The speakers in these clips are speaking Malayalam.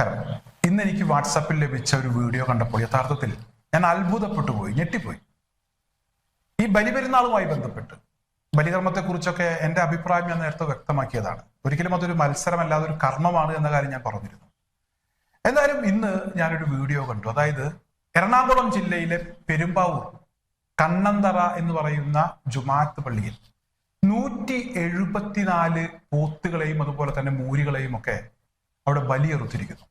നമസ്കാരം. ഇന്ന് എനിക്ക് വാട്സാപ്പിൽ ലഭിച്ച ഒരു വീഡിയോ കണ്ടപ്പോൾ യഥാർത്ഥത്തിൽ ഞാൻ അത്ഭുതപ്പെട്ടു പോയി ഞെട്ടിപ്പോയി. ഈ ബലിപെരുന്നാളുമായി ബന്ധപ്പെട്ട് ബലികർമ്മത്തെ കുറിച്ചൊക്കെ എന്റെ അഭിപ്രായം ഞാൻ നേരത്തെ വ്യക്തമാക്കിയതാണ്. ഒരിക്കലും അതൊരു മത്സരമല്ലാതെ ഒരു കർമ്മമാണ് എന്ന കാര്യം ഞാൻ പറഞ്ഞിരുന്നു. എന്തായാലും ഇന്ന് ഞാനൊരു വീഡിയോ കണ്ടു. അതായത് എറണാകുളം ജില്ലയിലെ പെരുമ്പാവൂർ കണ്ണന്തറ എന്ന് പറയുന്ന ജുമാത്ത് പള്ളിയിൽ നൂറ്റി എഴുപത്തിനാല് പോത്തുകളെയും അതുപോലെ തന്നെ മൂരികളെയും ഒക്കെ അവിടെ ബലിയെറുത്തിരിക്കുന്നു.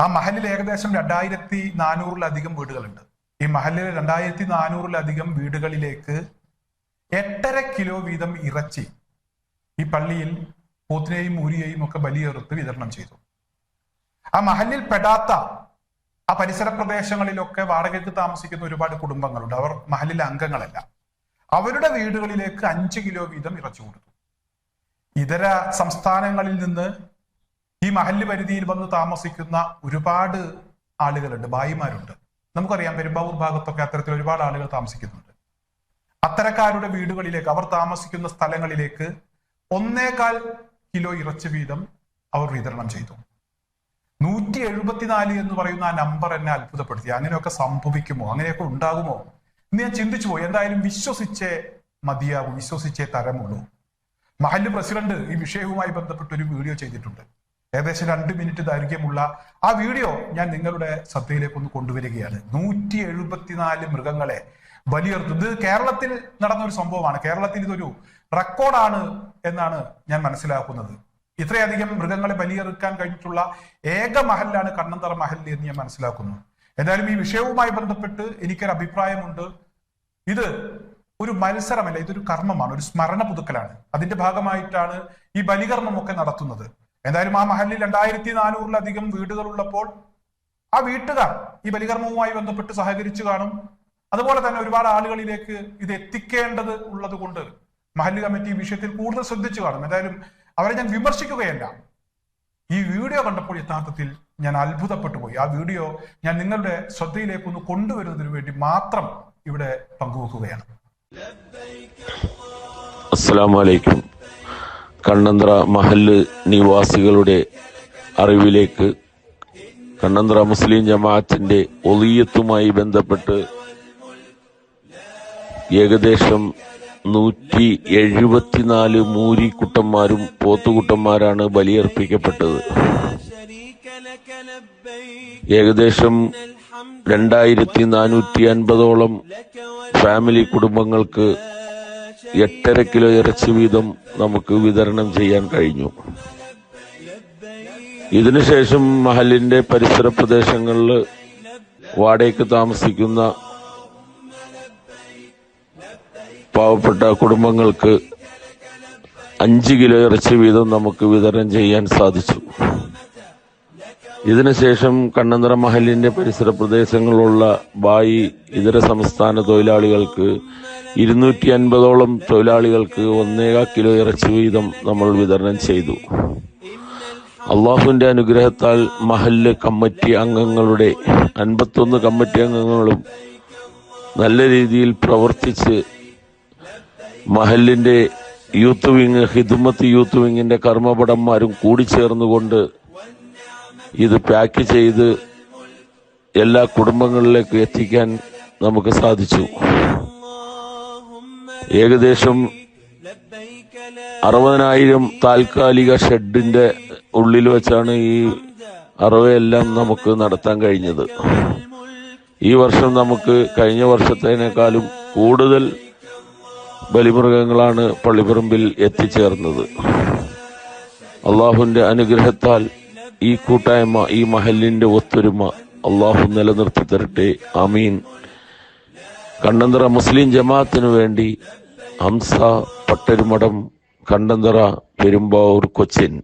ആ മഹലിൽ ഏകദേശം രണ്ടായിരത്തി നാനൂറിലധികം വീടുകളുണ്ട്. ഈ മഹലിൽ രണ്ടായിരത്തി നാനൂറിലധികം വീടുകളിലേക്ക് എട്ടര കിലോ വീതം ഇറച്ചി ഈ പള്ളിയിൽ പോത്തിനെയും മൂരിയെയും ഒക്കെ ബലിയെറുത്ത് വിതരണം ചെയ്തു. ആ മഹലിൽ പെടാത്ത ആ പരിസര പ്രദേശങ്ങളിലൊക്കെ വാടകയ്ക്ക് താമസിക്കുന്ന ഒരുപാട് കുടുംബങ്ങളുണ്ട്. അവർ മഹലിലെ അംഗങ്ങളല്ല. അവരുടെ വീടുകളിലേക്ക് അഞ്ച് കിലോ വീതം ഇറച്ചി കൊടുത്തു. ഇതര സംസ്ഥാനങ്ങളിൽ നിന്ന് ഈ മഹല്ല് പരിധിയിൽ വന്ന് താമസിക്കുന്ന ഒരുപാട് ആളുകളുണ്ട് ഭായിമാരുണ്ട്. നമുക്കറിയാം പെരുമ്പാവൂർ ഭാഗത്തൊക്കെ അത്തരത്തിൽ ഒരുപാട് ആളുകൾ താമസിക്കുന്നുണ്ട്. അത്തരക്കാരുടെ വീടുകളിലേക്ക് അവർ താമസിക്കുന്ന സ്ഥലങ്ങളിലേക്ക് ഒന്നേകാൽ കിലോ ഇറച്ചി വീതം അവർ വിതരണം ചെയ്തു. നൂറ്റി എഴുപത്തിനാല് എന്ന് പറയുന്ന ആ നമ്പർ എന്നെ അത്ഭുതപ്പെടുത്തി. അങ്ങനെയൊക്കെ സംഭവിക്കുമോ? അങ്ങനെയൊക്കെ ഉണ്ടാകുമോ? എന്ന് ഞാൻ ചിന്തിച്ചു പോയി. എന്തായാലും വിശ്വസിച്ചേ മതിയാകും വിശ്വസിച്ചേ തരമുള്ളൂ. മഹല്ല് പ്രസിഡന്റ് ഈ വിഷയവുമായി ബന്ധപ്പെട്ട് ഒരു വീഡിയോ ചെയ്തിട്ടുണ്ട്. ഏകദേശം രണ്ട് മിനിറ്റ് ദൈർഘ്യമുള്ള ആ വീഡിയോ ഞാൻ നിങ്ങളുടെ ശ്രദ്ധയിലേക്ക് ഒന്ന് കൊണ്ടുവരികയാണ്. നൂറ്റി എഴുപത്തിനാല് മൃഗങ്ങളെ ബലിയെറുത്തു ഇത് കേരളത്തിൽ നടന്ന ഒരു സംഭവമാണ്. കേരളത്തിൽ ഇതൊരു റെക്കോർഡാണ് എന്നാണ് ഞാൻ മനസ്സിലാക്കുന്നത്. ഇത്രയധികം മൃഗങ്ങളെ ബലിയെറുക്കാൻ കഴിഞ്ഞിട്ടുള്ള ഏക മഹലാണ് കണ്ണന്തറ മഹൽ എന്ന് ഞാൻ മനസ്സിലാക്കുന്നു. എന്തായാലും ഈ വിഷയവുമായി ബന്ധപ്പെട്ട് എനിക്കൊരു അഭിപ്രായമുണ്ട്. ഇത് ഒരു മത്സരമല്ല ഇതൊരു കർമ്മമാണ് ഒരു സ്മരണ പുതുക്കലാണ്. അതിന്റെ ഭാഗമായിട്ടാണ് ഈ ബലികർമ്മമൊക്കെ നടത്തുന്നത്. എന്തായാലും ആ മഹലിൽ രണ്ടായിരത്തി നാനൂറിലധികം വീടുകളുള്ളപ്പോൾ ആ വീട്ടുകാർ ഈ ബലികർമ്മവുമായി ബന്ധപ്പെട്ട് സഹകരിച്ചു കാണും. അതുപോലെ തന്നെ ഒരുപാട് ആളുകളിലേക്ക് ഇത് എത്തിക്കേണ്ടത് ഉള്ളത് കൊണ്ട് മഹല്ല് കമ്മിറ്റി ഈ വിഷയത്തിൽ കൂടുതൽ ശ്രദ്ധിച്ചു കാണും. എന്തായാലും അവരെ ഞാൻ വിമർശിക്കുകയല്ല. ഈ വീഡിയോ കണ്ടപ്പോൾ യഥാർത്ഥത്തിൽ ഞാൻ അത്ഭുതപ്പെട്ടു പോയി. ആ വീഡിയോ ഞാൻ നിങ്ങളുടെ ശ്രദ്ധയിലേക്ക് ഒന്ന് കൊണ്ടുവരുന്നതിന് വേണ്ടി മാത്രം ഇവിടെ പങ്കുവെക്കുകയാണ്. അസ്സലാമലൈക്കും കണ്ണന്ത്ര മഹല്ല് നിവാസികളുടെ അറിവിലേക്ക് കണ്ണന്ത്ര മുസ്ലിം ജമാഅത്തിന്റെ ഒളിയത്തുമായി ബന്ധപ്പെട്ട് ഏകദേശം നൂറ്റി എഴുപത്തിനാല് മൂരിക്കുട്ടന്മാരും പോത്തുകുട്ടന്മാരാണ് ബലിയർപ്പിക്കപ്പെട്ടത്. ഏകദേശം രണ്ടായിരത്തി നാനൂറ്റി അൻപതോളം ഫാമിലി കുടുംബങ്ങൾക്ക് എട്ടര കിലോ ഇറച്ചി വീതം നമുക്ക് വിതരണം ചെയ്യാൻ കഴിഞ്ഞു. ഇതിനുശേഷം മഹലിന്റെ പരിസര പ്രദേശങ്ങളിൽ വാടകയ്ക്ക് താമസിക്കുന്ന പാവപ്പെട്ട കുടുംബങ്ങൾക്ക് അഞ്ച് കിലോ ഇറച്ചി വീതം നമുക്ക് വിതരണം ചെയ്യാൻ സാധിച്ചു. ഇതിനുശേഷം കണ്ണന്തറ മഹലിന്റെ പരിസര പ്രദേശങ്ങളിലുള്ള ബായി ഇതര സംസ്ഥാന തൊഴിലാളികൾക്ക് ഇരുന്നൂറ്റി അൻപതോളം തൊഴിലാളികൾക്ക് ഒന്നേകാ കിലോ ഇറച്ചി വീതം നമ്മൾ വിതരണം ചെയ്തു. അള്ളാഹുവിന്റെ അനുഗ്രഹത്താൽ മഹല്ല് കമ്മിറ്റി അംഗങ്ങളുടെ അൻപത്തൊന്ന് കമ്മിറ്റി അംഗങ്ങളും നല്ല രീതിയിൽ പ്രവർത്തിച്ച് മഹലിന്റെ യൂത്ത് വിങ് ഹിദുമത്ത് യൂത്ത് വിങ്ങിന്റെ കർമ്മപടന്മാരും കൂടിച്ചേർന്നുകൊണ്ട് ഇത് പാക്ക് ചെയ്ത് എല്ലാ കുടുംബങ്ങളിലേക്ക് എത്തിക്കാൻ നമുക്ക് സാധിച്ചു. ഏകദേശം അറുപതിനായിരം താൽക്കാലിക ഷെഡിന്റെ ഉള്ളിൽ വെച്ചാണ് ഈ അറിവെല്ലാം നമുക്ക് നടത്താൻ കഴിഞ്ഞത്. ഈ വർഷം നമുക്ക് കഴിഞ്ഞ വർഷത്തേനേക്കാളും കൂടുതൽ ബലിമൃഗങ്ങളാണ് പള്ളിപ്പറമ്പിൽ എത്തിച്ചേർന്നത്. അള്ളാഹുവിന്റെ അനുഗ്രഹത്താൽ ഈ കൂട്ടായ്മ ഈ മഹലിന്റെ ഒത്തൊരുമ അള്ളാഹു നിലനിർത്തി തരട്ടെ. അമീൻ കണ്ണന്തറ മുസ്ലിം ജമാഅത്തിനു വേണ്ടി ഹംസ പട്ടരുമടം കണ്ണന്തറ പെരുമ്പാവൂർ കൊച്ചിൻ.